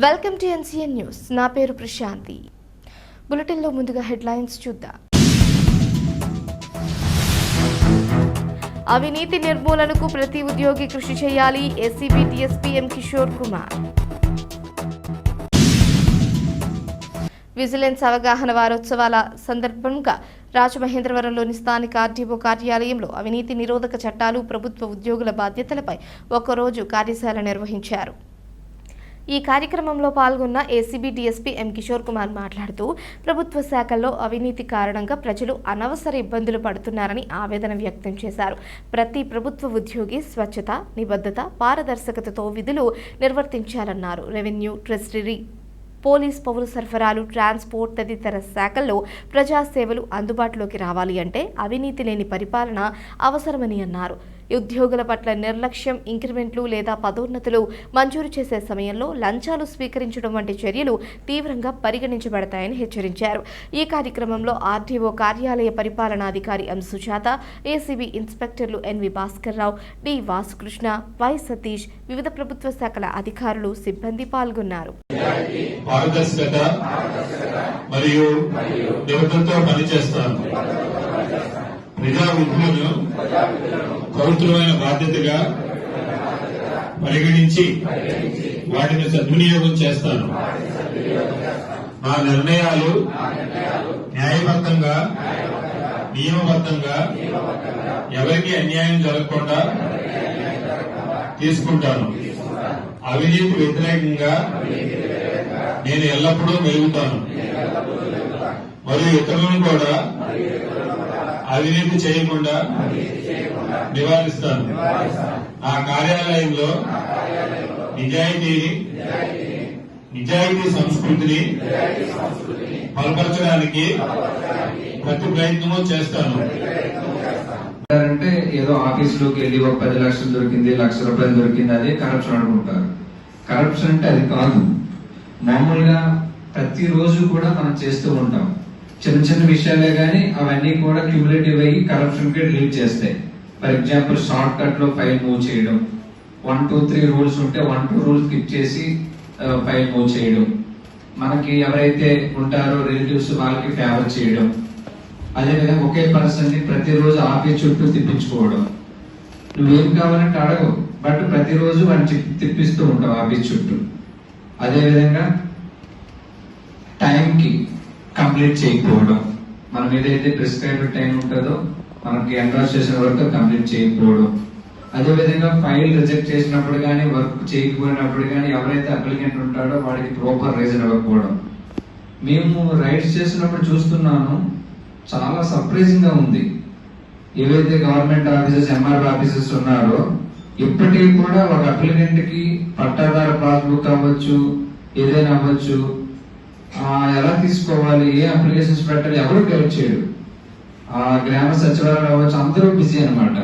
Welcome to NCN news. నా పేరు ప్రశాంతి. బులెటిన్లో ముందుగా హెడ్లైన్స్ చూద్దాం. అవినీతి నిర్మూలనకు ప్రతి ఉద్యోగి కృషి చేయాలి. ACB DSP M. Kishore Kumar. Vigilance అవగాహన వారోత్సవాల సందర్భంగా రాజమహేంద్రవరంలోని స్థానిక ఆర్టీఓ కార్యాలయంలో అవినీతి నిరోధక చట్టాలు ప్రభుత్వ ఉద్యోగుల బాధ్యతలపై ఒకరోజు కార్యశాల నిర్వహించారు. ఈ కార్యక్రమంలో పాల్గొన్న ACB DSP M Kishore Kumar మాట్లాడుతూ ప్రభుత్వ శాఖల్లో అవినీతి కారణంగా ప్రజలు అనవసర ఇబ్బందులు పడుతున్నారని ఆవేదన వ్యక్తం చేశారు. ప్రతి ప్రభుత్వ ఉద్యోగి స్వచ్ఛత నిబద్ధత పారదర్శకతతో విధులు నిర్వర్తించాలన్నారు. రెవెన్యూ ట్రెజరీ పోలీస్ పౌర సరఫరాలు ట్రాన్స్పోర్ట్ తదితర శాఖల్లో ప్రజాసేవలు అందుబాటులోకి రావాలి అంటే అవినీతి లేని పరిపాలన అవసరమని అన్నారు. ఉద్యోగుల పట్ల నిర్లక్ష్యం ఇంక్రిమెంట్లు లేదా పదోన్నతులు మంజూరు చేసే సమయంలో లంచాలు స్వీకరించడం వంటి చర్యలు తీవ్రంగా పరిగణించబడతాయని హెచ్చరించారు. ఈ కార్యక్రమంలో ఆర్టీఓ కార్యాలయ పరిపాలనాధికారి M Sujatha ACB ఇన్స్పెక్టర్లు NV Bhaskar Rao D Vasukrishna Y Satish వివిధ ప్రభుత్వ శాఖల అధికారులు సిబ్బంది పాల్గొన్నారు. పారదర్శకత మరియు నిబద్ధతతో పనిచేస్తాను. ప్రజా విధులను పవిత్రమైన బాధ్యతగా పరిగణించి వాటిని సద్వినియోగం చేస్తాను. నా నిర్ణయాలు న్యాయబద్ధంగా నియమబద్ధంగా ఎవరికి అన్యాయం జరగకుండా తీసుకుంటాను. అవినీతి వ్యతిరేకంగా నేను ఎల్లప్పుడూ మెలుగుతాను. మరియు ఇతరులను కూడా? అవినీతి చేయకుండా నివారిస్తాను. నా కార్యాలయంలో నిజాయితీని నిజాయితీ సంస్కృతిని బలపరచడానికి ప్రతి ప్రయత్నము చేస్తాను. అంటే ఏదో ఆఫీస్లోకి వెళ్ళి ఒక పది లక్షలు దొరికింది లక్ష రూపాయలు దొరికింది అదే కరప్షన్ అనుకుంటారు. కరప్షన్ అంటే అది కాదు. మామూలుగా ప్రతిరోజు కూడా మనం చేస్తూ ఉంటాం. చిన్న చిన్న విషయాలే కానీ అవన్నీ కూడా క్యూములేటివ్ అయ్యి కరప్షన్కి లీడ్ చేస్తాయి. ఫర్ ఎగ్జాంపుల్ షార్ట్ కట్లో ఫైల్ మూవ్ చేయడం. వన్ టూ త్రీ రూల్స్ ఉంటే వన్ టూ రూల్స్ స్కిప్ చేసి ఫైల్ మూవ్ చేయడం. మనకి ఎవరైతే ఉంటారో రిలేటివ్స్ వాళ్ళకి ఫేవర్ చేయడం. అదేవిధంగా ఒకే పర్సన్ని ప్రతిరోజు ఆఫీస్ చుట్టూ తిప్పించుకోవడం. నువ్వేం కావాలంటే అడగవు. బట్ ప్రతిరోజు వాడిని తిప్పిస్తూ ఉంటావు ఆఫీస్ చుట్టూ. అదేవిధంగా టైంకి కంప్లీట్ చేయకపోవడం. మనం ఏదైతే ప్రిస్క్రైబ్డ్ టైం ఉంటుందో మనకి ఎండ్రాస్ చేసిన వరకు కంప్లీట్ చేయకపోవడం. అదేవిధంగా ఫైల్ రిజెక్ట్ చేసినప్పుడు కానీ వర్క్ చేయకపోయినప్పుడు కానీ ఎవరైతే అప్లికెంట్ ఉంటాడో వాడికి ప్రాపర్ రీజన్ ఇవ్వకపోవడం. మేము రైడ్స్ చేసినప్పుడు చూస్తున్నాను చాలా సర్ప్రైజింగ్గా ఉంది. ఏవైతే గవర్నమెంట్ ఆఫీసెస్ ఎంఆర్ ఆఫీసెస్ ఉన్నారో ఇప్పటికీ కూడా ఒక అప్లికెంట్కి పట్టాదార పాస్బుక్ అవ్వచ్చు ఏదైనా అవ్వచ్చు ఎలా తీసుకోవాలి ఏ అప్లికేషన్స్ పెట్టాలి ఎవరు గైడ్ చేయడు ఆ గ్రామ సచివాలయం అవ్వచ్చు అందరూ బిజీ అనమాట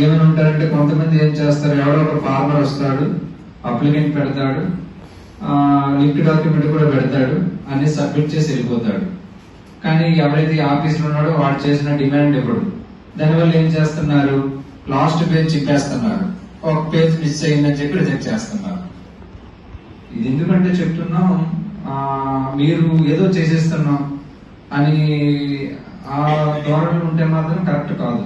ఏమైనా ఉంటారంటే కొంతమంది ఏం చేస్తారు ఎవరో ఒక ఫార్మర్ వస్తాడు అప్లికెంట్ పెడతాడు లింక్ డాక్యుమెంట్ కూడా పెడతాడు అన్ని సబ్మిట్ చేసి వెళ్ళిపోతాడు. కానీ ఎవరైతే ఆఫీస్లో ఉన్నాడో వాడు చేసిన డిమాండ్ ఇప్పుడు. దానివల్ల ఏం చేస్తున్నారు? లాస్ట్ పేజ్ చెప్పేస్తున్నారు ఒక పేజ్ మిస్ అయిందని చెప్పి రిజెక్ట్ చేస్తున్నారు. ఇది ఎందుకంటే చెప్తున్నాం? మీరు ఏదో చేసేస్తున్నాం అని ఆ ధోరణి ఉంటే మాత్రం కరెక్ట్ కాదు.